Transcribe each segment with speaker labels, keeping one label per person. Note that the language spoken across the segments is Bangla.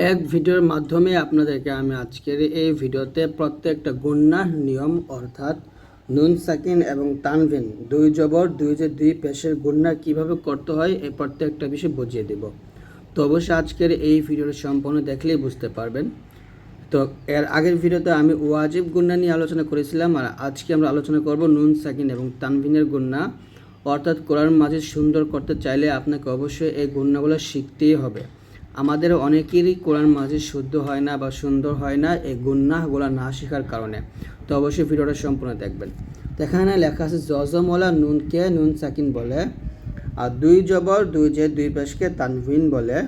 Speaker 1: এক ভিডিওর মাধ্যমে আপনাদেরকে আমি আজকের এই ভিডিওতে প্রত্যেকটা গুন্নার নিয়ম অর্থাৎ নুন, সাকিন এবং তানভিন দুই জবর, দুই যে দুই পেশের গুন্না কীভাবে করতে হয়, এই প্রত্যেকটা বিষয় বুঝিয়ে দেব। তো অবশ্যই আজকের এই ভিডিওটা সম্পূর্ণ দেখলেই বুঝতে পারবেন। তো এর আগের ভিডিওতে আমি ওয়াজিব গুন্না নিয়ে আলোচনা করেছিলাম আর আজকে আমরা আলোচনা করব নুন, সাকিন এবং তানভিনের গুন্না। অর্থাৎ কোরআন মাঝে সুন্দর করতে চাইলে আপনাকে অবশ্যই এই গুন্নাগুলো শিখতেই হবে। আমাদের অনেকেরই কোরআন মাজিদ শুদ্ধ হয় না বা সুন্দর হয় না, এই গুন্নাগুলো না শেখার কারণে। তো অবশ্যই ভিডিওটা সম্পূর্ণ দেখবেন। এখানে লেখা আছে, জজমলা নুনকে নুন সাকিন বলে আর দুই জবর, দুই যে দুই পেশকে তানভিন বলে।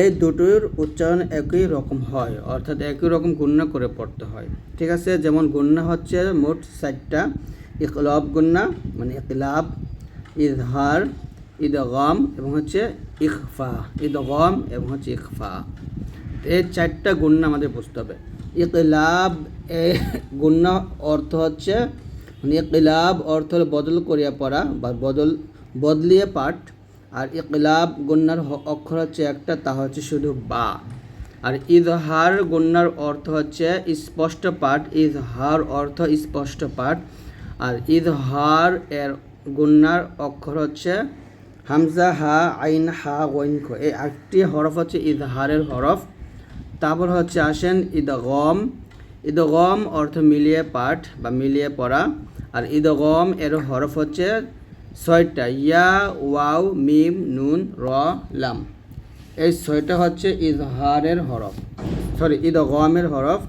Speaker 1: এই দুটোর উচ্চারণ একই রকম হয়, অর্থাৎ একই রকম গুন্না করে পড়তে হয়। ঠিক আছে? যেমন গুন্না হচ্ছে মোট ষাটটা ইকলব গুন্না মানে ইকলাব ইজহার ইদগম এবং হচ্ছে ইকফা ইদগম এবং হচ্ছে ইকফা এই চারটা গুন্না আমাদের বুঝতে হবে। ইকলাব, এ গুন্না অর্থ হচ্ছে মানে ইকলাব অর্থ হলো বদল করিয়া পড়া বা বদল, বদলিয়ে পাঠ। আর ইকলাব গুন্নার হ- অক্ষর হচ্ছে একটা, তা হচ্ছে শুধু বা। আর ইজহার গুন্নার অর্থ হচ্ছে স্পষ্ট পাঠ, ইজহার অর্থ স্পষ্ট পাঠ। আর ইজহার এর গুন্নার অক্ষর হচ্ছে হামজা হা, আইন হা, ওয়াইন খ এই আটটি হরফ হচ্ছে ইজহারের হরফ। তারপর হচ্ছে আসেন ইদগম। ইদগম অর্থ মিলিয়ে পাঠ বা মিলিয়ে পড়া। আর ঈদ ইদগম এর হরফ হচ্ছে ছয়টা, ইয়া, ওয়াও, মিম, নুন, র, লাম। এই ছয়টা হচ্ছে ইজহারের হরফ। সরি ঈদ গমের হরফ।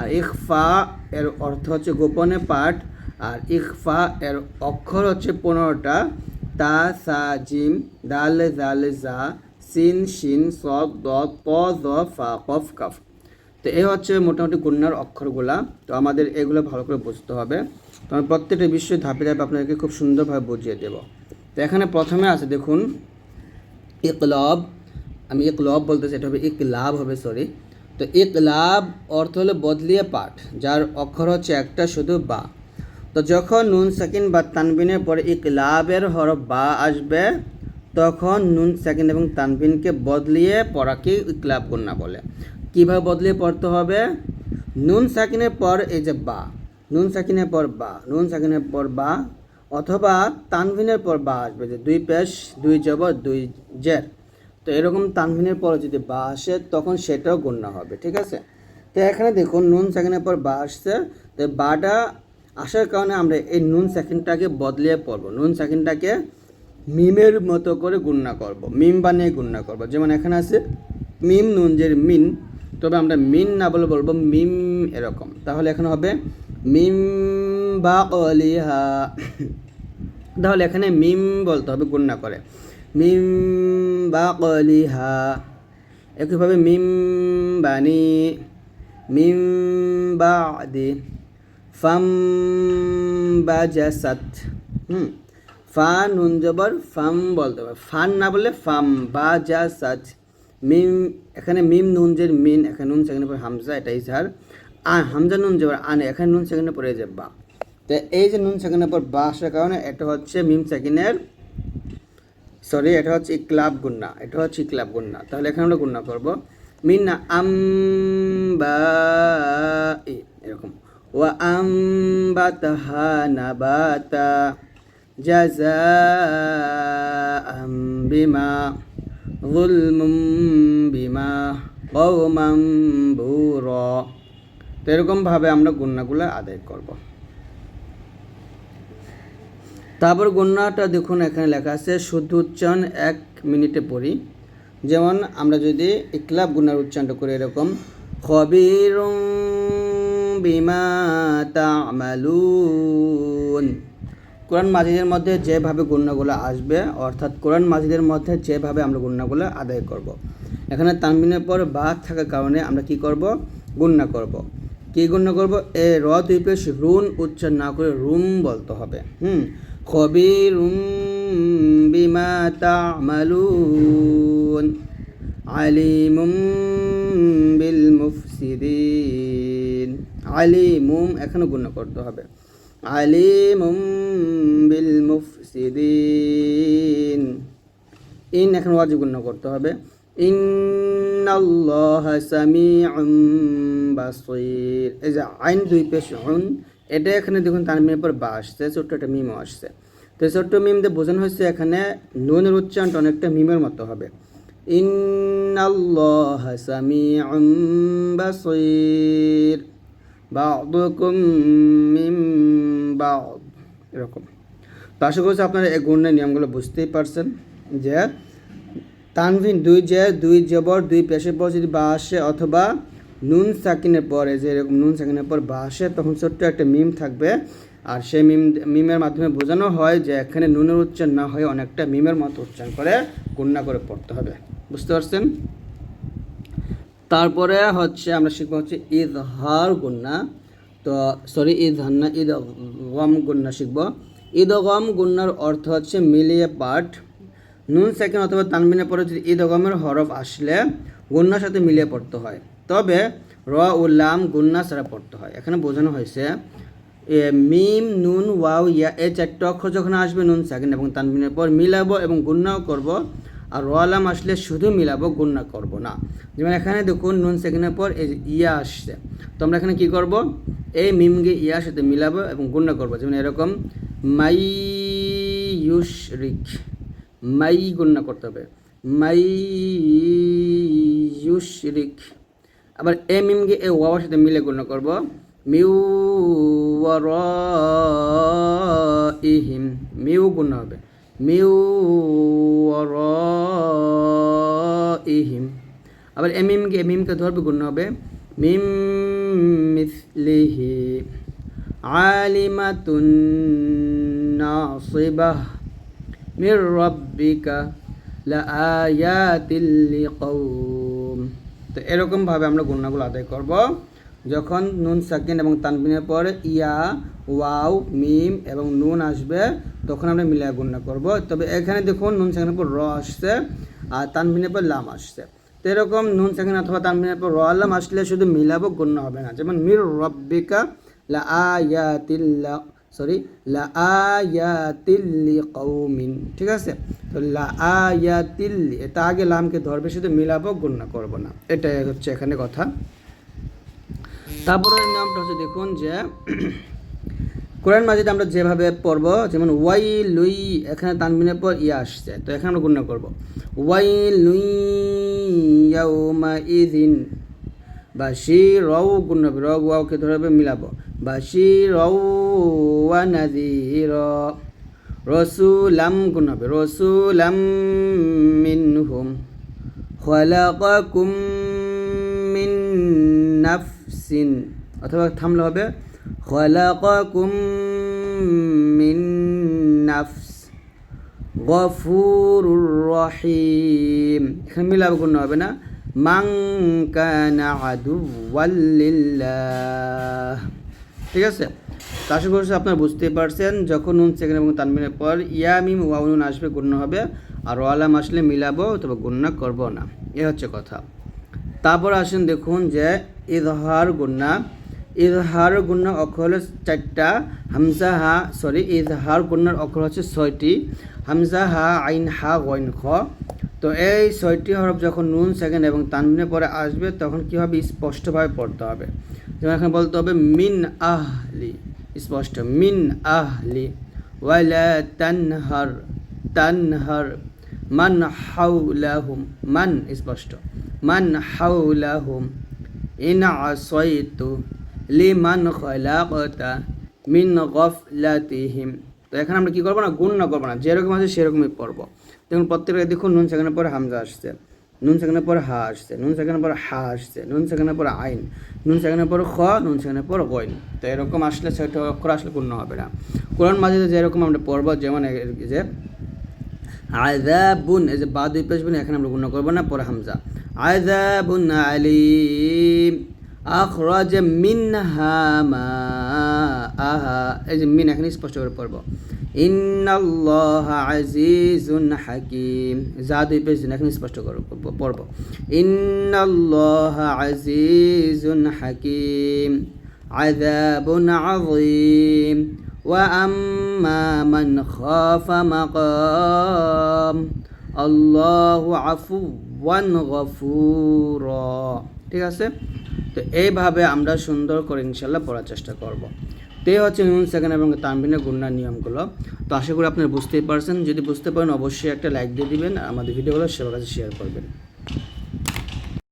Speaker 1: আর ইকফা এর অর্থ হচ্ছে গোপনে পাঠ। আর ইকফা এর অক্ষর হচ্ছে পনেরোটা। তা, সা, জিম, দাল, জাল, জা, সিন, শিন, সব দ প দ ফা, কফ, কাফ। তো এই হচ্ছে মোটামুটি গুন্নার অক্ষরগুলা। তো আমাদের এগুলো ভালো করে বুঝতে হবে। তো আমি প্রত্যেকটা বিষয় ধাপে ধাপে আপনাদেরকে খুব সুন্দরভাবে বুঝিয়ে দেব। তো এখানে প্রথমে আছে, দেখুন, ইকলব। আমি ইকলব বলতেছি, এটা হবে ইকলাব হবে সরি তো ইকলাব অর্থ হলো বদলিয়ে পাঠ, যার অক্ষর হচ্ছে একটা, শুধু বা। তো যখন নুন সাকিন বা তানবিনের পরে ইকলাবের হরফ বা আসবে, তখন নুন সাকিন এবং তানবিনকে বদলিয়ে পড়াকে ইকলাব কন্যা বলে। কীভাবে বদলিয়ে পড়তে হবে? নুন সাকিনের পর এই যে বা, নুন সাকিনের পর বা, নুন সাকিনের পর বা, অথবা তানভিনের পর বা আসবে, যে দুই পেশ, দুই জবর, দুই জের। তো এরকম তানভিনের পর যদি বা আসে, তখন সেটাও গণ্য হবে, ঠিক আছে? তো এখানে দেখুন, নুন সেকেন্ডের পর বা আসছে, তো বাটা আসার কারণে আমরা এই নুন সেকেন্ডটাকে বদলিয়ে পড়ব। নুন সেকেন্ডটাকে মিমের মতো করে গুণনা করব। মিম বানিয়ে গুণনা করব। যেমন এখানে আছে, মিম নুন যে মিন। তবে আমরা মিন না বলে বলব মিম এরকম। তাহলে এখানে হবে, মিম বা অলিহা। তাহলে এখানে মিম বলতে হবে গুণনা করে। মিম বা কলিহা একইভাবে মিম বানি, মিম বাদি। ফাম বাজাসাত। হুম, ফা, নুন, জবর, ফাম বলতে হবে। ফান না বললে ফাম বাজাসাত। মিম, এখানে মিম, নুন যে মিন, এখানে নুন, সেখানে পরে হামজা এটা ইজহার। আ, হামজা, নুন, জবর, আনে, এখানে নুন, সেখানে পড়ে যাবে বা। তো এই যে নুন সেকেন্ডের পর বা আসার কারণে এটা হচ্ছে মিম সেকেন্ডের সরি, এটা হচ্ছে ইকলাব গুন্না, এটা হচ্ছে ইকলাব গুন্না। তাহলে এখানে আমরা গুন্না করব। মিন্না আম বা এরকম। নাবাতা জাজা আম বিমা যুলমুম বিমা কওমাম বুরা তো এরকমভাবে আমরা গুন্নাগুলো আদায় করব। তারপর গণ্যাটা দেখুন, এখানে লেখা আছে, শুদ্ধ উচ্চারণ এক মিনিটে পড়ি। যেমন আমরা যদি ইকলাব গুনার উচ্চারণটা করি এরকম খবির বিমা তামালুন। কোরআন মাজিদের মধ্যে যেভাবে গুণাগুলো আসবে, অর্থাৎ কোরআন মাজিদের মধ্যে যেভাবে আমরা গুণাগুলো আদায় করব। এখানে তানবিনের পর বাদ থাকার কারণে আমরা কি করব? গুণনা করব। কি গুণনা করব? এ র দুই পেশ রুন উচ্চারণ না করে রুম বলতে হবে। হুম? খবিরুম বিমা তামালুন। আলিমুম বিল মুফসিদিন। আলিমুম, এখানে গুণ করতে হবে। আলিমুম বিল মুফসিদিন। ইন, এখন ওয়াজিব গুণ করতে হবে। ইন্নাল্লাহ সামিউম বাসীর। এই যে আইন দুই পেশ উন এটা এখানে দেখুন তানবিনের পর বা আসছে, ছোট্ট একটা মিমও আসছে। তো ছোট্ট মিম দিয়ে বোঝানো হয়েছে এখানে নুনের উচ্চারণটা অনেকটা মিমের মতো হবে। ইন্নাল্লাহ সামিউম বাসীর। বা'দুকুম মিন বা'দ। এরকম। তো আশা করছি আপনারা এই গুণের নিয়মগুলো বুঝতেই পারছেন যে তানভিন দুই যে, দুই জবর, দুই পেশের পর যদি বা আসে অথবা নুন সাকিনের পরে যে এরকম নুন সাকিনের পর বা আসে, তখন ছোট্ট একটা মিম থাকবে। আর সেই মিম, মিমের মাধ্যমে বোঝানো হয় যে এখানে নুনের উচ্চারণ না হয়ে অনেকটা মিমের মতো উচ্চারণ করে গুণনা করে পড়তে হবে। বুঝতে পারছেন? তারপরে হচ্ছে আমরা শিখব হচ্ছে ঈদ হার গুন্না তো সরি ঈদ হান্না ঈদ গম গুন্না শিখব। ঈদ গম গুন্নার অর্থ হচ্ছে মিলিয়ে পাঠ। নুন সেকেন্ড অথবা তানবিনের পরে যদি ঈদ গমের হরফ আসলে গুন্নার সাথে মিলিয়ে পড়তে হয়, তবে র ও লাম গুন্না ছাড়া পড়তে হয়। এখানে বোঝানো হয়েছে, এ মিম, নুন, ওয়াও, ইয়া এই চারটে অক্ষর যখন আসবে নুন, সেকেন্ড এবং তানবিনের পর মিলাবো এবং গুন্নাও করব। আর রোয়ালাম আসলে শুধু মিলাবো গুন্না করব না। যেমন এখানে দেখুন, নুন সেকেন্ডের পর এই ইয়া আসছে। তো আমরা এখানে কি করব? এই মিমকে ইয়ার সাথে মিলাবো এবং গুন্না করব। যেমন এরকম, মাই ইউশরিক, মাই গুণনা করতে হবে। মাই ইউশরিক। আবার এ মিমকে এ ওয়াওয়ার সাথে মিলে গুণনা করব। মিউ ইহিম মিউ গুন্না হবে। মিউ ইহিম আবার এমিমকে এমিমকে ধরবে গুণ হবে, মিম মিসলিহি আলিমাতুন নাসিবাহ মির রব্বিকা লাআয়াতিল লিকাউম তো এরকমভাবে আমরা গুণাগুলো আদায় করব। যখন নুন সাকিন এবং তানবিনের পর ইয়া, ওয়াও, মিম এবং নুন আসবে, তখন আমরা মিলিয়ে গুণনা করব। তবে এখানে দেখুন নুন সাকিনের পর র আসছে আর তানবিনের পর লাম আসছে। তো এরকম নুন সাকিন অথবা তানবিনের পর র আল্লাম আসলে শুধু মিলাবো গণ্য হবে না। যেমন মির রব্বিকা লা আয়াতিল্লা সরি লা আয়াতিল্লি কৌমিন ঠিক আছে? তো লা আয়াতিল্লি এটা আগে লামকে ধরবে, শুধু মিলাবো গণ্য করব না। এটাই হচ্ছে এখানে কথা। তারপরে নিয়মটা হচ্ছে দেখুন যে, কোরআন মাজিদ আমরা যেভাবে পড়ব, যেমন ওয়াই লুই, এখানে তানবিনের পর ইয়া আসছে, তো এখানে আমরা গুণনা করব। ওয়াই লুই ইয়াউমা ইদিন বা শি রও গুণ হবে র ওয়াওকে ধরে হবে, মিলাবো। বা শি রও ওয়া নাদির রসুলাম গুণ হবে রসুলাম মিনহুম, খলাকাকুম নাফসিন অথবা থামলে হবে, খলাকাকুম মিন নাফস, গফুরুর রহিম। এখানে মিলাবে কোনো হবে না মাং কানা আদুওয়াল্লিল্লাহ ঠিক আছে? তো আশা করছি আপনারা বুঝতে পারছেন, যখন নুন সেকেন্ড এবং তানবিনের পর ইয়ামিম ওয়াউনুন আসবে গুণ্য হবে, আর ওয়ালাম আসলে মিলাবো তবে গুণ্য করব না। এ হচ্ছে কথা। তারপর আসেন দেখুন যে ইজহার গুন্না। ইজহার গুন্না অক্ষর হলো চারটা। হামজা হা সরি ইজহার গুন্নার অক্ষর হচ্ছে ছয়টি। হামজা হা, আইন হা, গইন খ। তো এই ছয়টি হরফ যখন নুন, সেকেন্ড এবং তানবিনের পরে আসবে, তখন কী হবে? স্পষ্টভাবে পড়তে হবে। যেমন এখানে বলতে হবে, মিন আহলি। স্পষ্ট, মিন আহলি। ওয়ালা তানহার তানহার। মান হাউলাহুম মান, স্পষ্ট। মান হাউলাহুম ইন আসয়তু লিমান খলাকতা মিন গফলাতিহিম। তো এখানে আমরা কি করব না? গুণ না করব না। যেরকম আছে সেরকমই পড়ব। দেখুন, প্রত্যেকটা দেখুন, নুন সেখানের পরে হামজা আসছে। নুন সেখানের পর হা আসছে। নুন সেখানের পর হা আসছে। নুন সেখানের পর আইন। নুন সেখানের পর খ, নুন সেখানের পর গইন। তো এরকম আসলে সেটা অক্ষর আসলে পূর্ণ হবে না। কোরআন মাঝে যেরকম আমরা পড়ব, যেমন যে আজাবুন এই যে বা দুই পেশ এখানে আমরা গুণ করব না, পরে হামজা। আজাবুন আলিম আখরাজ মিনহা মা আহা এই যে মিন এখানে স্পষ্ট করে পড়বো ইন্নাল্লাহ আজিজুন হাকিম যা দুই পেশ এখানে স্পষ্ট করে পড়ব ইন্নাল্লাহ আজিজুন হাকিম আযাবুন আযীম وأما من خاف مقام আল্লাহ আফু ওয়ান গফুর। ঠিক আছে? তো এইভাবে আমরা সুন্দর করে ইনশাল্লাহ পড়ার চেষ্টা করব। তো হচ্ছে নুন, সেকেন্ড এবং তানবিনের গুণার নিয়মগুলো। তো আশা করি আপনারা বুঝতেই পারছেন। যদি বুঝতে পারেন, অবশ্যই একটা লাইক দিয়ে দিবেন আমাদের ভিডিওগুলো সবার কাছে শেয়ার করবেন।